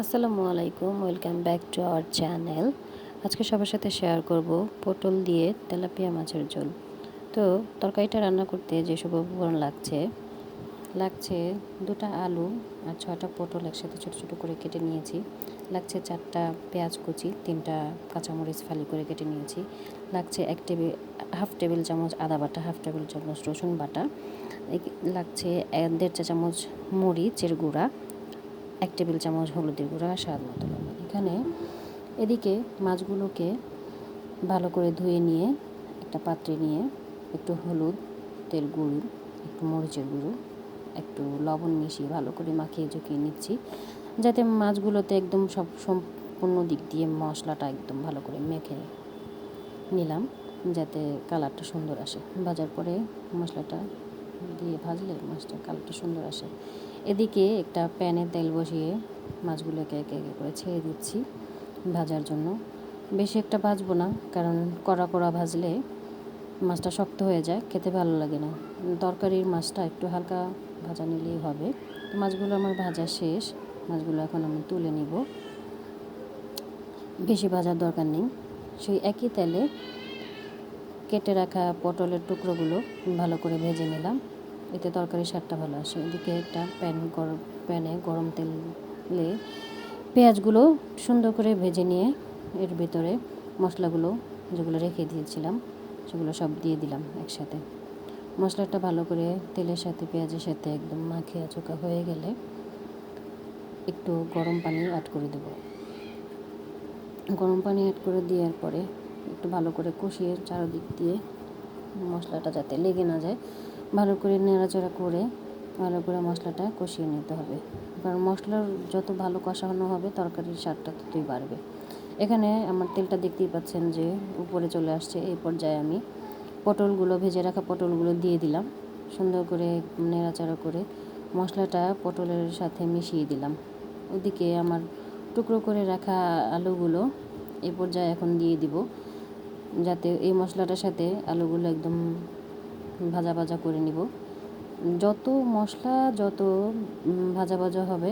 আসসালামু আলাইকুম, welcome back to our channel. আজকে সবার সাথে শেয়ার করব পটল দিয়ে তেলাপিয়া মাছের ঝোল। তো, তরকারিটা রান্না করতে যেসব উপকরণ লাগছে লাগছে দুটা আলু আর ছটা পটল একসাথে ছোটো ছোটো করে কেটে নিয়েছি। লাগছে চারটা পেঁয়াজ কুচি, তিনটা কাঁচামরিচ ফালি করে কেটে নিয়েছি। লাগছে এক টেবিল, হাফ টেবিল চামচ আদা বাটা, হাফ টেবিল চামচ রসুন বাটা। লাগছে দেড় চা চামচ মরিচের গুঁড়া এক টেবিল চামচ হলুদের গুঁড়া, স্বাদ মতো লবণ। এখানে এদিকে মাছগুলোকে ভালো করে ধুয়ে নিয়ে, একটা পাত্রে নিয়ে একটু হলুদ তেল গুঁড়ো, একটু মরিচের গুঁড়ো, একটু লবণ মিশিয়ে ভালো করে মাখিয়ে ঝুঁকিয়ে নিচ্ছি, যাতে মাছগুলোতে একদম সব সম্পূর্ণ দিক দিয়ে মশলাটা একদম ভালো করে মেখে নিলাম, যাতে কালারটা সুন্দর আসে। ভাজার পরে মশলাটা দিয়ে ভাজলে মাছটার কালারটা সুন্দর আসে। এদিকে একটা প্যানে তেল বসিয়ে মাছগুলোকে একে একে করে ছেড়ে দিচ্ছি ভাজার জন্য। বেশি একটা ভাজবো না, কারণ কড়া কড়া ভাজলে মাছটা শক্ত হয়ে যায়, খেতে ভালো লাগে না। তরকারির মাছটা একটু হালকা ভাজা নিলেই হবে। তো মাছগুলো আমার ভাজা শেষ, মাছগুলো এখন আমি তুলে নিব। বেশি ভাজার দরকার নেই। সেই একই তেলে কেটে রাখা পটলের টুকরোগুলো ভালো করে ভেজে নিলাম। এতে তরকারি স্বাদটা ভালো আসে। এদিকে একটা প্যান গরম প্যানে গরম তেলে পেঁয়াজগুলো সুন্দর করে ভেজে নিয়ে এর ভেতরে মশলাগুলো যেগুলো রেখে দিয়েছিলাম, সেগুলো সব দিয়ে দিলাম একসাথে। মশলাটা ভালো করে তেলের সাথে, পেঁয়াজের সাথে একদম মাখিয়া চোখা হয়ে গেলে একটু গরম পানি অ্যাড করে দেব। গরম পানি অ্যাড করে দেওয়ার পরে একটু ভালো করে কষিয়ে চারদিক দিয়ে মশলাটা যাতে লেগে না যায় ভালো করে নেড়াচড়া করে ভালো করে মশলাটা কষিয়ে নিতে হবে। কারণ মশলার যত ভালো কষানো হবে, তরকারির স্বাদটা ততই বাড়বে। এখানে আমার তেলটা দেখতেই পাচ্ছেন যে উপরে চলে আসছে। এই পর্যায়ে আমি পটলগুলো, ভেজে রাখা পটলগুলো দিয়ে দিলাম। সুন্দর করে নেড়াচাড়া করে মশলাটা পটলের সাথে মিশিয়ে দিলাম। ওদিকে আমার টুকরো করে রাখা আলুগুলো এই পর্যায়ে এখন দিয়ে দিব। যাতে এই মশলাটার সাথে আলুগুলো একদম ভাজা ভাজা করে নিব। যত মশলা, যত ভাজা ভাজা হবে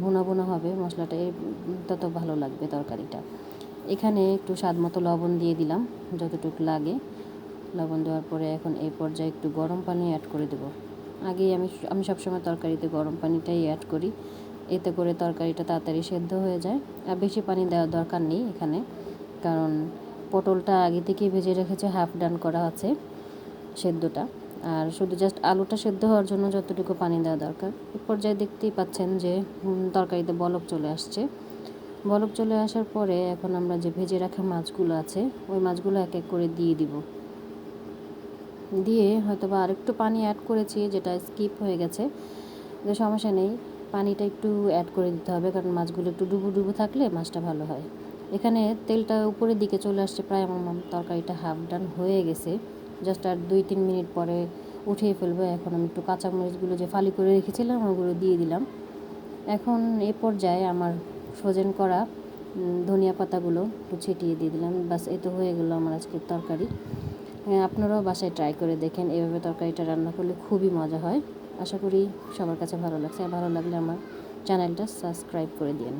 ভুনা ভুনা হবে মশলাটা তত ভালো লাগবে তরকারিটা। এখানে একটু স্বাদ মতো লবণ দিয়ে দিলাম, যতটুকু লাগে। লবণ দেওয়ার পরে এখন এই পর্যায়ে একটু গরম পানি অ্যাড করে দেবো। আগেই আমি আমি সবসময় তরকারিতে গরম পানিটাই অ্যাড করি। এতে করে তরকারিটা তাড়াতাড়ি সেদ্ধ হয়ে যায়। আর বেশি পানি দেওয়ার দরকার নেই এখানে, কারণ পটলটা আগে থেকেই ভেজে রেখেছে হাফ ডান করা আছে। সেদ্ধটা। আর শুধু জাস্ট আলুটা সেদ্ধ হওয়ার জন্য যতটুকু পানি দেওয়া দরকার। এ পর্যায়ে দেখতেই পাচ্ছেন যে তরকারিতে বলক চলে আসছে। বলক চলে আসার পরে এখন আমরা যে ভেজে রাখা মাছগুলো আছে, ওই মাছগুলো এক এক করে দিয়ে দিব। দিয়ে হয়তো বা আরেকটু পানি অ্যাড করেছি, যেটা স্কিপ হয়ে গেছে। যে সমস্যা নেই, পানিটা একটু অ্যাড করে দিতে হবে, কারণ মাছগুলো একটু ডুবু ডুবু থাকলে মাছটা ভালো হয়। এখানে তেলটা উপরের দিকে চলে আসছে, প্রায় আমার তরকারিটা হাফ ডান হয়ে গেছে। জাস্ট আর দুই তিন মিনিট পরে উঠিয়ে ফেলব। এখন আমি একটু কাঁচামরিচগুলো যে ফালি করে রেখেছিলাম ওগুলো দিয়ে দিলাম। এখন এ পর্যায়ে আমার ফ্রোজেন করা ধনিয়া পাতাগুলো একটু ছিটিয়ে দিয়ে দিলাম। বাস এ তো হয়ে গেলো আমার আজকের তরকারি। হ্যাঁ, আপনারাও বাসায় ট্রাই করে দেখেন এভাবে তরকারিটা রান্না করলে খুবই মজা হয়। আশা করি সবার কাছে ভালো লাগছে। ভালো লাগলে আমার চ্যানেলটা সাবস্ক্রাইব করে দিন